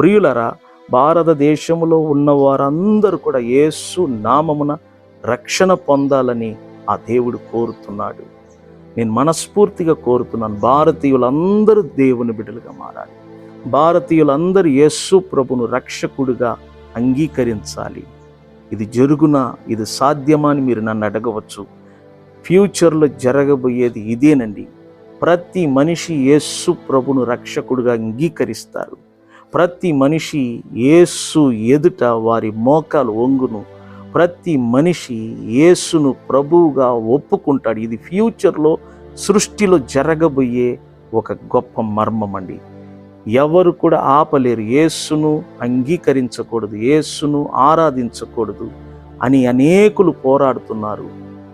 ప్రియులరా భారతదేశంలో ఉన్న వారందరూ కూడా యేసు నామమున రక్షణ పొందాలని ఆ దేవుడు కోరుతున్నాడు. నేను మనస్ఫూర్తిగా కోరుతున్నాను. భారతీయులందరూ దేవుని బిడ్డలుగా మారాలి. భారతీయులందరూ యేసు ప్రభును రక్షకుడిగా అంగీకరించాలి. ఇది జరుగున? ఇది సాధ్యమా అని మీరు నన్ను అడగవచ్చు. ఫ్యూచర్లో జరగబోయేది ఇదేనండి. ప్రతి మనిషి యేసు ప్రభును రక్షకుడిగా అంగీకరిస్తారు. ప్రతి మనిషి యేసు ఎదుట వారి మోకాలు వంగును. ప్రతి మనిషి యేసును ప్రభువుగా ఒప్పుకుంటాడు. ఇది ఫ్యూచర్లో సృష్టిలో జరగబోయే ఒక గొప్ప మర్మం అండి. ఎవరు కూడా ఆపలేరు. యేసును అంగీకరించకూడదు యేసును ఆరాధించకూడదు అని అనేకులు పోరాడుతున్నారు.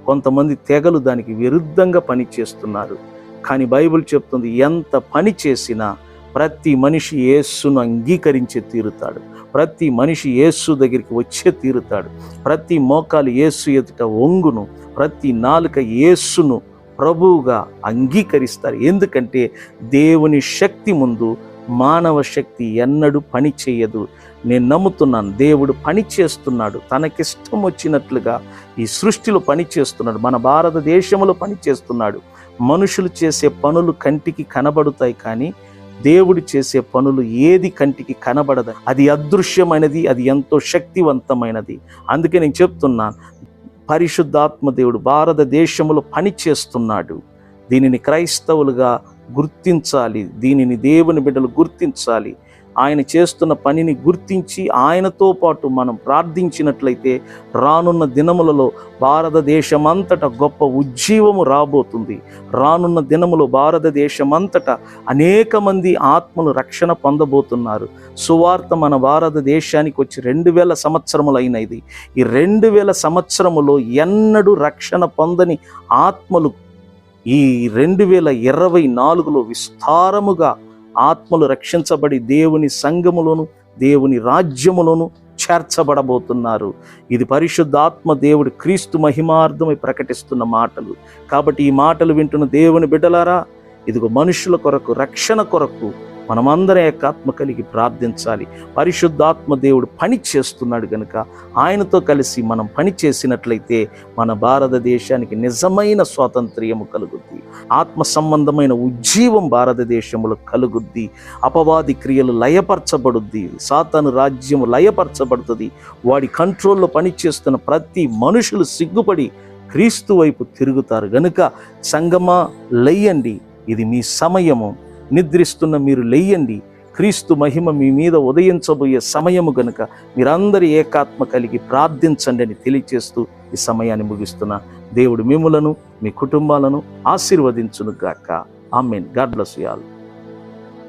కొంతమంది తెగలు దానికి విరుద్ధంగా పనిచేస్తున్నారు. కానీ బైబిల్ చెప్తుంది ఎంత పని చేసినా ప్రతి మనిషి యేస్సును అంగీకరించే తీరుతాడు. ప్రతి మనిషి యేసు దగ్గరికి వచ్చే తీరుతాడు. ప్రతి మోకాలు యేస్సు ఎదుట ఒంగును ప్రతి నాలుక యేసును ప్రభువుగా అంగీకరిస్తారు. ఎందుకంటే దేవుని శక్తి ముందు మానవ శక్తి ఎన్నడూ పని చేయదు. నేను నమ్ముతున్నాను దేవుడు పని చేస్తున్నాడు. తనకిష్టం వచ్చినట్లుగా ఈ సృష్టిలో పని చేస్తున్నాడు. మన భారతదేశంలో పని చేస్తున్నాడు. మనుషులు చేసే పనులు కంటికి కనబడుతాయి కానీ దేవుడు చేసే పనులు ఏది కంటికి కనబడదు. అది అదృశ్యమైనది అది ఎంతో శక్తివంతమైనది. అందుకే నేను చెప్తున్నాను పరిశుద్ధాత్మ దేవుడు భారతదేశంలో పని చేస్తున్నాడు దీనిని క్రైస్తవులుగా గుర్తించాలి దీనిని దేవుని బిడ్డలు గుర్తించాలి. ఆయన చేస్తున్న పనిని గుర్తించి ఆయనతో పాటు మనం ప్రార్థించినట్లయితే రానున్న దినములలో భారతదేశమంతటా గొప్ప ఉజ్జీవము రాబోతుంది. రానున్న దినములో భారతదేశమంతటా అనేక మంది ఆత్మలు రక్షణ పొందబోతున్నారు. సువార్త మన భారతదేశానికి వచ్చి రెండు వేల సంవత్సరములైనది ఈ రెండు వేల సంవత్సరములో ఎన్నడూ రక్షణ పొందని ఆత్మలు ఈ రెండు వేల ఇరవై నాలుగులో విస్తారముగా ఆత్మలు రక్షించబడి దేవుని సంఘములోను దేవుని రాజ్యములోను చేర్చబడబోతున్నారు. ఇది పరిశుద్ధాత్మ దేవుడు క్రీస్తు మహిమార్థమై ప్రకటిస్తున్న మాటలు. కాబట్టి ఈ మాటలు వింటున్న దేవుని బిడ్డలారా ఇదిగో మనుషుల కొరకు రక్షణ కొరకు మనమందరం ఏకాత్మ కలిగి ప్రార్థించాలి. పరిశుద్ధాత్మ దేవుడు పని చేస్తున్నాడు కనుక ఆయనతో కలిసి మనం పని చేసినట్లయితే మన భారతదేశానికి నిజమైన స్వాతంత్ర్యము కలుగుద్ది. ఆత్మ సంబంధమైన ఉజ్జీవం భారతదేశంలో కలుగుద్ది. అపవాది క్రియలు లయపరచబడుద్ది. సాతాను రాజ్యము లయపరచబడుతుంది. వాడి కంట్రోల్లో పనిచేస్తున్న ప్రతి మనుషులు సిగ్గుపడి క్రీస్తు వైపు తిరుగుతారు గనుక సంగమా లయ్యండి ఇది మీ సమయము. నిద్రిస్తున్న మీరు లేయండి. క్రీస్తు మహిమ మీ మీద ఉదయించబోయే సమయము గనుక మీరందరి ఏకాత్మ కలిగి ప్రార్థించండి అని తెలియచేస్తూ ఈ సమయాన్ని ముగిస్తున్నా. దేవుడు మిమ్మలను మీ కుటుంబాలను ఆశీర్వదించును గాక amen. God bless you all.